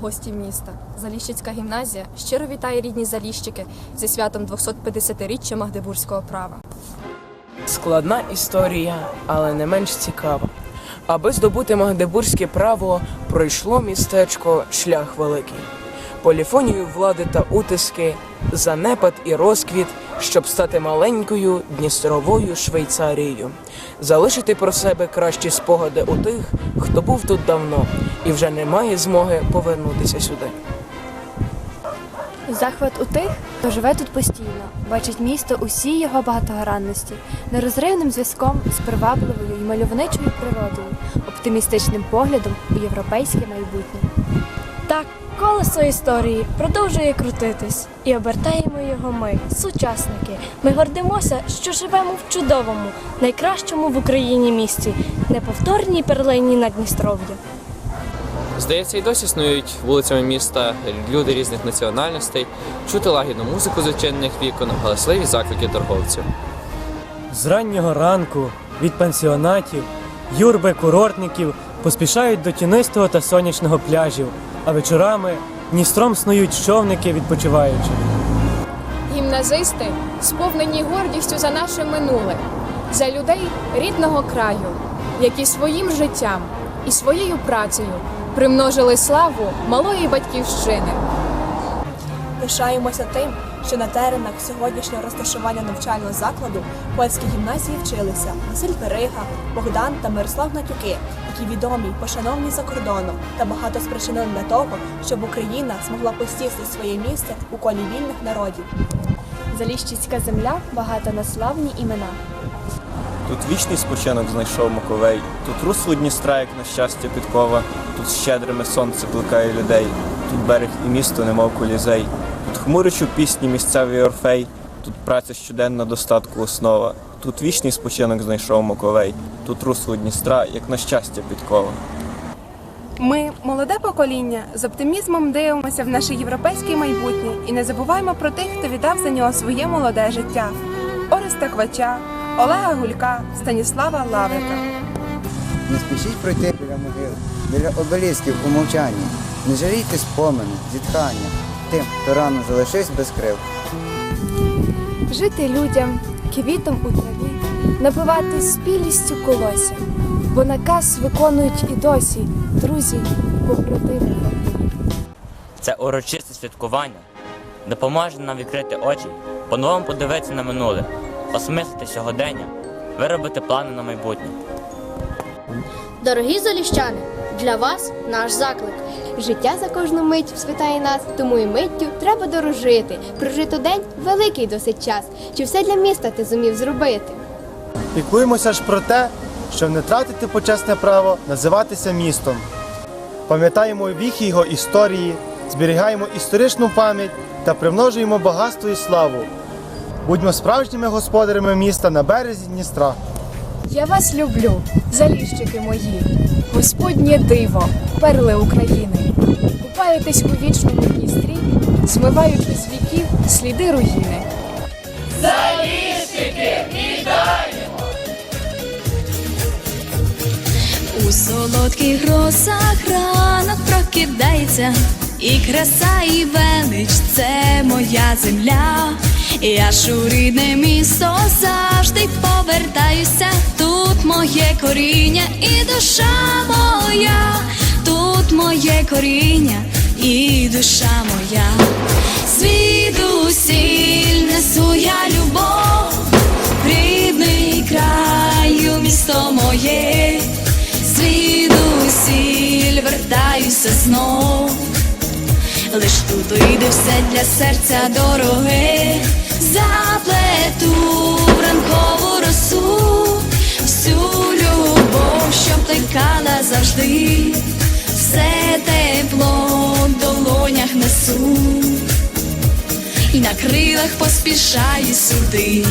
гості міста. Заліщицька гімназія щиро вітає рідні заліщики зі святом 250-річчя Магдебурзького права. Складна історія, але не менш цікава. Аби здобути магдебурзьке право, пройшло містечко шлях великий. Поліфонію влади та утиски, занепад і розквіт, щоб стати маленькою Дністровою Швейцарією, залишити про себе кращі спогади у тих, хто був тут давно і вже не має змоги повернутися сюди. Захват у тих, хто живе тут постійно, бачить місто усій його багатогранності, нерозривним зв'язком з привабливою і мальовничою природою, оптимістичним поглядом у європейське майбутнє. Так, колесо історії продовжує крутитись, і обертаємо його ми, сучасники. Ми гордимося, що живемо в чудовому, найкращому в Україні місті, неповторній перлині Надністров'я. Здається, і досі існують вулицями міста люди різних національностей, чути лагідну музику з відчинених вікон, галасливі заклики торговців. З раннього ранку від пансіонатів, юрби курортників поспішають до тінистого та сонячного пляжів, а вечорами Дністром снують човники відпочиваючи. Гімназисти сповнені гордістю за наше минуле, за людей рідного краю, які своїм життям і своєю працею примножили славу малої батьківщини. Пишаємося тим, що на теренах сьогоднішнього розташування навчального закладу польські гімназії вчилися Василь Перига, Богдан та Мирослав Натюки, які відомі й пошановні за кордоном та багато спричинили для того, щоб Україна змогла посісти своє місце у колі вільних народів. Заліщицька земля багата на славні імена. Тут вічний спочинок знайшов Маковей, тут русло Дністра, як на щастя підкова, тут щедрими сонце плекає людей, тут берег і місто, немов колізей, тут хмурич у пісні місцевий орфей, тут праця щоденна достатку основа, тут вічний спочинок знайшов Маковей, тут русло Дністра, як на щастя підкова. Ми, молоде покоління, з оптимізмом дивимося в наше європейське майбутнє. І не забуваємо про тих, хто віддав за нього своє молоде життя. Ореста Квача, Олега Гулька, Станіслава Лаврика. Не спішіть пройти біля могил, біля обелісків у мовчанні. Не жалійте спомини, зітхання тим, хто рано залишився без крил. Жити людям, квітом у траві, напивати спілістю колося, бо наказ виконують і досі друзі, побратими. Це урочисте святкування допоможе нам відкрити очі, по-новому подивитися на минуле, осмислити сьогодення, виробити плани на майбутнє. Дорогі заліщани, для вас наш заклик. Життя за кожну мить святає нас, тому і миттю треба дорожити. Прожито день великий досить час. Чи все для міста ти зумів зробити? Піклуємося ж про те, щоб не тратити почесне право називатися містом. Пам'ятаємо віхи його історії, зберігаємо історичну пам'ять та примножуємо багатство і славу. Будьмо справжніми господарями міста на березі Дністра. Я вас люблю, заліщики мої, Господнє диво, перли України. Купаєтесь у вічному Дністрі, змиваючи з віків сліди руїни. У солодких грозах ранок прокидається, і краса, і велич це моя земля. Я ж у рідне місто завжди повертаюся. Тут моє коріння і душа моя, тут моє коріння і душа моя. Звідусіль несу я любов, рідний краю місто моє, звідусіль вертаюся знов. Лиш тут уйде все для серця дороге, заплету в ранкову росу, всю любов, що плекала завжди, все тепло в долонях несу, і на крилах поспішаю сюди.